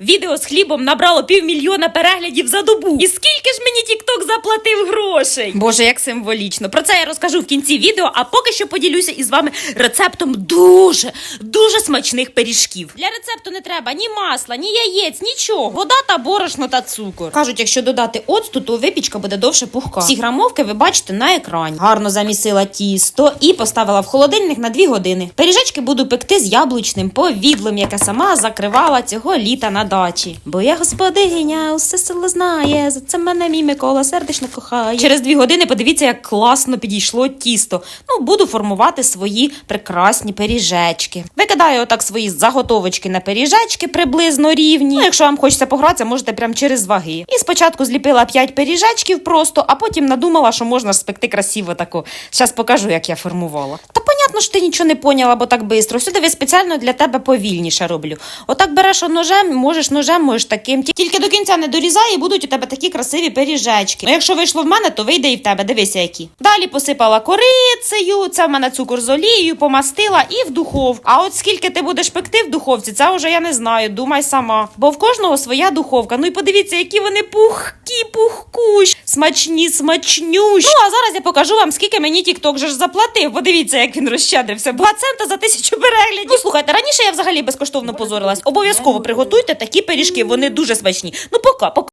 Відео з хлібом набрало півмільйона переглядів за добу. І скільки ж мені TikTok заплатив грошей? Боже, як символічно. Про це я розкажу в кінці відео, а поки що поділюся із вами рецептом дуже, дуже смачних пиріжків. Для рецепту не треба ні масла, ні яєць, нічого. Вода та борошно та цукор. Кажуть, якщо додати оцту, то випічка буде довше пухка. Всі грамовки ви бачите на екрані. Гарно замісила тісто і поставила в холодильник на 2 години. Пиріжечки буду пекти з яблучним повідлом, яке сама закривала цього літа на дачі. Бо я господиня, усе село знає. За це мене мій Микола сердечно кохає. Через дві години подивіться, як класно підійшло тісто. Ну, буду формувати свої прекрасні пиріжечки. Викидаю отак свої заготовочки на пиріжечки приблизно рівні. Ну, якщо вам хочеться погратися, можете прямо через ваги. І спочатку зліпила 5 пиріжечків просто, а потім надумала, що можна спекти красиво таку. Зараз покажу, як я формувала. Та понятно, що ти нічого не поняла, бо так бистро. Сюди я спеціально для тебе повільніше роблю. Отак береш ножем, можеш ножем, можеш таким. Ті- Тільки до кінця не дорізай, і будуть у тебе такі красиві пиріжечки. Ну, якщо вийшло в мене, то вийде і в тебе. Дивися, які. Далі посипала корицею, це в мене цукор з олією, помастила і в духовку. А от скільки ти будеш пекти в духовці, це вже я не знаю. Думай сама. Бо в кожного своя духовка. Ну і подивіться, які вони пухкі, пухкущ, смачні, смачнющі. Ну а зараз я покажу вам, скільки мені TikTok же ж заплатив. Подивіться, як він розщадрився. Два цента за тисячу переглядів. Ну слухайте, раніше я взагалі безкоштовно позорилась. Обов'язково приготуйте такі пиріжки, вони дуже смачні. Ну пока, пока.